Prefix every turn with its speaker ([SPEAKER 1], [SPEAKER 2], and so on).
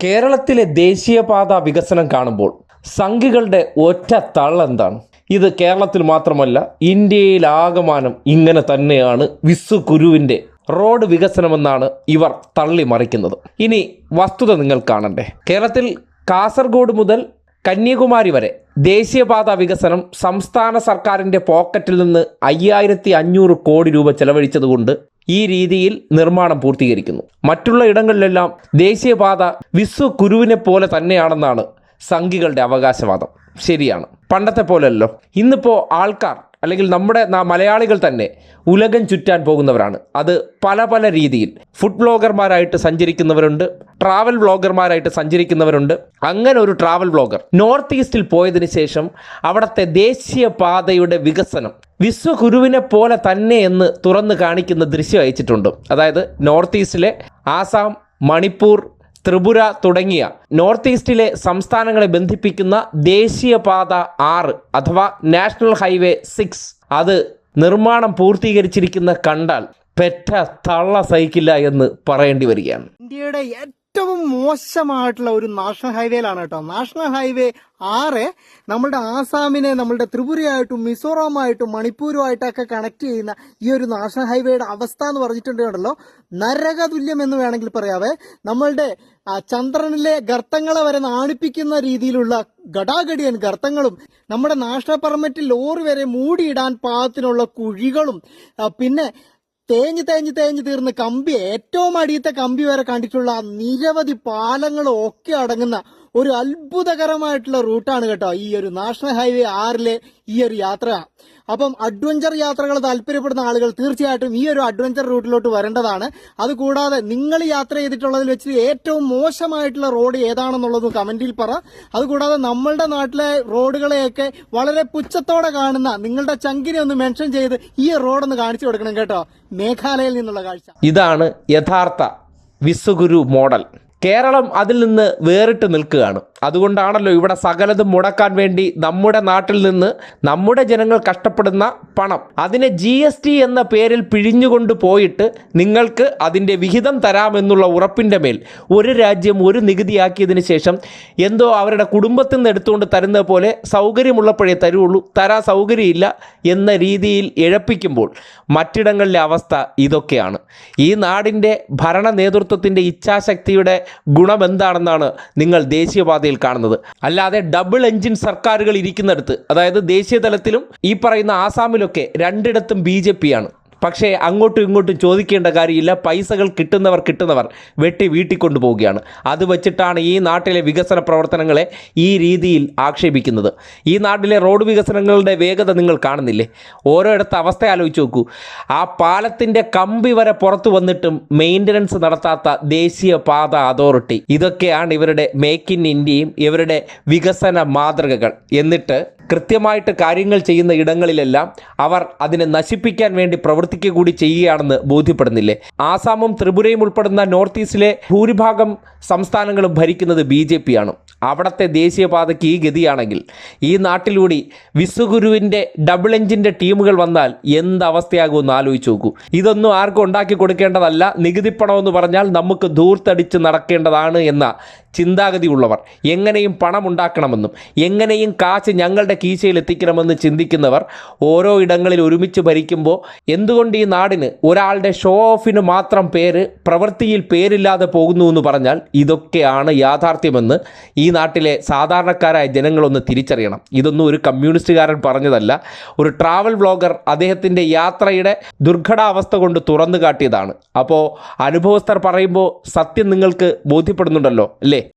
[SPEAKER 1] കേരളത്തിലെ ദേശീയപാത വികസനം കാണുമ്പോൾ സംഘികളുടെ ഒറ്റ തള്ളെന്താണ് ഇത് കേരളത്തിൽ മാത്രമല്ല ഇന്ത്യയിലാകമാനം ഇങ്ങനെ തന്നെയാണ് വിസു കുരുവിന്റെ റോഡ് വികസനമെന്നാണ് ഇവർ തള്ളി മറിക്കുന്നത് ഇനി വസ്തുത നിങ്ങൾ കാണണ്ടേ. കേരളത്തിൽ കാസർഗോഡ് മുതൽ കന്യാകുമാരി വരെ ദേശീയപാത വികസനം സംസ്ഥാന സർക്കാരിന്റെ പോക്കറ്റിൽ നിന്ന് അയ്യായിരത്തി അഞ്ഞൂറ് കോടി രൂപ ചെലവഴിച്ചതുകൊണ്ട് ഈ രീതിയിൽ നിർമ്മാണം പൂർത്തീകരിക്കുന്നു. മറ്റുള്ള ഇടങ്ങളിലെല്ലാം ദേശീയപാത വിശ്വ കുരുവിനെ പോലെ തന്നെയാണെന്നാണ് സംഘികളുടെ അവകാശവാദം. ശരിയാണ്. പണ്ടത്തെ പോലെയല്ലോ ഇന്നിപ്പോൾ ആൾക്കാർ അല്ലെങ്കിൽ നമ്മുടെ മലയാളികൾ തന്നെ ഉലകം ചുറ്റാൻ പോകുന്നവരാണ്. അത് പല പല രീതിയിൽ. ഫുഡ് ബ്ലോഗർമാരായിട്ട് സഞ്ചരിക്കുന്നവരുണ്ട് ട്രാവൽ വ്ളോഗർമാരായിട്ട് സഞ്ചരിക്കുന്നവരുണ്ട്. അങ്ങനെ ഒരു ട്രാവൽ വ്ളോഗർ നോർത്ത് ഈസ്റ്റിൽ പോയതിന് ശേഷം അവിടുത്തെ ദേശീയ പാതയുടെ വികസനം വിശ്വഗുരുവിനെ പോലെ തന്നെ എന്ന് തുറന്നു കാണിക്കുന്ന ദൃശ്യം അയച്ചിട്ടുണ്ട്. അതായത് നോർത്ത് ഈസ്റ്റിലെ ആസാം മണിപ്പൂർ ത്രിപുര തുടങ്ങിയ നോർത്ത് ഈസ്റ്റിലെ സംസ്ഥാനങ്ങളെ ബന്ധിപ്പിക്കുന്ന ദേശീയപാത ആറ് അഥവാ നാഷണൽ ഹൈവേ സിക്സ്. അത് നിർമ്മാണം പൂർത്തീകരിച്ചിരിക്കുന്ന കണ്ടാൽ പെറ്റ തള്ള സഹിക്കില്ല എന്ന് പറയേണ്ടി വരികയാണ്.
[SPEAKER 2] ഇന്ത്യയുടെ ഏറ്റവും മോശമായിട്ടുള്ള ഒരു നാഷണൽ ഹൈവേയിലാണ് കേട്ടോ. നാഷണൽ ഹൈവേ ആറ് നമ്മളുടെ ആസാമിനെ നമ്മളുടെ ത്രിപുരയായിട്ടും മിസോറാമായിട്ടും മണിപ്പൂരുമായിട്ടൊക്കെ കണക്ട് ചെയ്യുന്ന ഈ ഒരു നാഷണൽ ഹൈവേയുടെ അവസ്ഥ എന്ന് പറഞ്ഞിട്ടുണ്ടല്ലോ നരകതുല്യം എന്ന് വേണമെങ്കിൽ പറയാവേ. നമ്മളുടെ ചന്ദ്രനിലെ ഗർത്തങ്ങളെ വരെ നാണിപ്പിക്കുന്ന രീതിയിലുള്ള ഗടാഗടിയൻ ഗർത്തങ്ങളും നമ്മുടെ നാഷണൽ പെർമിറ്റ് ലോറി വരെ മൂടിയിടാൻ പാകത്തിനുള്ള കുഴികളും പിന്നെ തേഞ്ഞ് തേഞ്ഞ് തേഞ്ഞ് തീർന്ന് കമ്പി ഏറ്റവും അടിയത്തെ കമ്പി വരെ കണ്ടിട്ടുള്ള നിരവധി പാലങ്ങളും ഒക്കെ അടങ്ങുന്ന ഒരു അത്ഭുതകരമായിട്ടുള്ള റൂട്ടാണ് കേട്ടോ ഈ ഒരു നാഷണൽ ഹൈവേ ആറിലെ ഈ ഒരു യാത്ര. അപ്പം അഡ്വഞ്ചർ യാത്രകൾ താല്പര്യപ്പെടുന്ന ആളുകൾ തീർച്ചയായിട്ടും ഈ ഒരു അഡ്വഞ്ചർ റൂട്ടിലോട്ട് വരേണ്ടതാണ്. അതുകൂടാതെ നിങ്ങൾ യാത്ര ചെയ്തിട്ടുള്ളതിൽ വെച്ച് ഏറ്റവും മോശമായിട്ടുള്ള റോഡ് ഏതാണെന്നുള്ളതും കമന്റിൽ പറ. അതുകൂടാതെ നമ്മളുടെ നാട്ടിലെ റോഡുകളെയൊക്കെ വളരെ പുച്ഛത്തോടെ കാണുന്ന നിങ്ങളുടെ ചങ്കിനെ ഒന്ന് മെൻഷൻ ചെയ്ത് ഈ റോഡൊന്ന് കാണിച്ചു കൊടുക്കണം കേട്ടോ. മേഘാലയയിൽ നിന്നുള്ള കാഴ്ച.
[SPEAKER 1] ഇതാണ് യഥാർത്ഥ വിശ്വഗുരു മോഡൽ. കേരളം അതിൽ നിന്ന് വേറിട്ട് നിൽക്കുകയാണ്. അതുകൊണ്ടാണല്ലോ ഇവിടെ സകലതും മുടക്കാൻ വേണ്ടി നമ്മുടെ നാട്ടിൽ നിന്ന് നമ്മുടെ ജനങ്ങൾ കഷ്ടപ്പെടുന്ന പണം. അതിനെ ജി എസ് ടി എന്ന പേരിൽ പിഴിഞ്ഞുകൊണ്ട് പോയിട്ട് നിങ്ങൾക്ക് അതിന്റെ വിഹിതം തരാമെന്നുള്ള ഉറപ്പിന്റെ മേൽ ഒരു രാജ്യം ഒരു നികുതിയാക്കിയതിന് ശേഷം എന്തോ അവരുടെ കുടുംബത്തിൽ നിന്ന് എടുത്തുകൊണ്ട് തരുന്ന പോലെ സൗകര്യമുള്ളപ്പോഴേ തരുള്ളൂ. തരാ സൗകര്യമില്ല എന്ന രീതിയിൽ ഇഴപ്പിക്കുമ്പോൾ മറ്റിടങ്ങളിലെ അവസ്ഥ ഇതൊക്കെയാണ്. ഈ നാടിന്റെ ഭരണ നേതൃത്വത്തിന്റെ ഇച്ഛാശക്തിയുടെ ഗുണം എന്താണെന്നാണ് നിങ്ങൾ ദേശീയപാതയിൽ കാണുന്നത്. അല്ലാതെ ഡബിൾ എഞ്ചിൻ സർക്കാരുകൾ ഇരിക്കുന്നിടത്ത് അതായത് ദേശീയ തലത്തിലും ഈ പറയുന്ന ആസാമിലൊക്കെ രണ്ടിടത്തും ബി ജെ പി ആണ്. പക്ഷേ അങ്ങോട്ടും ഇങ്ങോട്ടും ചോദിക്കേണ്ട കാര്യമില്ല. പൈസകൾ കിട്ടുന്നവർ കിട്ടുന്നവർ വെട്ടി വീട്ടിൽ കൊണ്ടുപോവുകയാണ്. അത് വെച്ചിട്ടാണ് ഈ നാട്ടിലെ വികസന പ്രവർത്തനങ്ങളെ ഈ രീതിയിൽ ആക്ഷേപിക്കുന്നത്. ഈ നാട്ടിലെ റോഡ് വികസനങ്ങളുടെ വേഗത നിങ്ങൾ കാണുന്നില്ലേ? ഓരോയിടത്ത് അവസ്ഥ ആലോചിച്ച് നോക്കൂ. ആ പാലത്തിന്റെ കമ്പി വരെ പുറത്തു വന്നിട്ടും മെയിന്റനൻസ് നടത്താത്ത ദേശീയ പാത അതോറിറ്റി. ഇതൊക്കെയാണ് ഇവരുടെ മേക്ക് ഇൻ ഇന്ത്യയും ഇവരുടെ വികസന മാതൃകകൾ. എന്നിട്ട് കൃത്യമായിട്ട് കാര്യങ്ങൾ ചെയ്യുന്ന ഇടങ്ങളിലെല്ലാം അവർ അതിനെ നശിപ്പിക്കാൻ വേണ്ടി പ്രവർത്തിക്കുക കൂടി ചെയ്യുകയാണെന്ന് ബോധ്യപ്പെടുന്നില്ലേ? ആസാമും ത്രിപുരയും ഉൾപ്പെടുന്ന നോർത്ത് ഈസ്റ്റിലെ ഭൂരിഭാഗം സംസ്ഥാനങ്ങളും ഭരിക്കുന്നത് ബി ജെ പിയാണ് അവിടുത്തെ ദേശീയപാതയ്ക്ക് ഈ ഗതിയാണെങ്കിൽ ഈ നാട്ടിലൂടെ വിശ്വഗുരുവിന്റെ ഡബിൾ എഞ്ചിന്റെ ടീമുകൾ വന്നാൽ എന്ത് അവസ്ഥയാകുമെന്ന് ആലോചിച്ച് നോക്കൂ. ഇതൊന്നും ആർക്കും ഉണ്ടാക്കി കൊടുക്കേണ്ടതല്ല. നികുതിപ്പണമെന്ന് പറഞ്ഞാൽ നമുക്ക് ധൂർത്തടിച്ച് നടക്കേണ്ടതാണ് എന്ന ചിന്താഗതിയുള്ളവർ എങ്ങനെയും പണം ഉണ്ടാക്കണമെന്നും എങ്ങനെയും കാശ് ഞങ്ങളുടെ കീശയിൽ എത്തിക്കണമെന്ന് ചിന്തിക്കുന്നവർ ഓരോ ഇടങ്ങളിൽ ഒരുമിച്ച് ഭരിക്കുമ്പോൾ എന്തുകൊണ്ട് ഈ നാടിന് ഒരാളുടെ ഷോ ഓഫിന് മാത്രം പേര് പ്രവൃത്തിയിൽ പേരില്ലാതെ പോകുന്നു എന്ന് പറഞ്ഞാൽ ഇതൊക്കെയാണ് യാഥാർത്ഥ്യമെന്ന് ഈ നാട്ടിലെ സാധാരണക്കാരായ ജനങ്ങളൊന്ന് തിരിച്ചറിയണം. ഇതൊന്നും ഒരു കമ്മ്യൂണിസ്റ്റുകാരൻ പറഞ്ഞതല്ല. ഒരു ട്രാവൽ വ്ളോഗർ അദ്ദേഹത്തിന്റെ യാത്രയുടെ ദുർഘടാവസ്ഥ കൊണ്ട് തുറന്നു കാട്ടിയതാണ്. അപ്പോൾ അനുഭവസ്ഥർ പറയുമ്പോൾ സത്യം നിങ്ങൾക്ക് ബോധ്യപ്പെടുന്നുണ്ടല്ലോ അല്ലേ?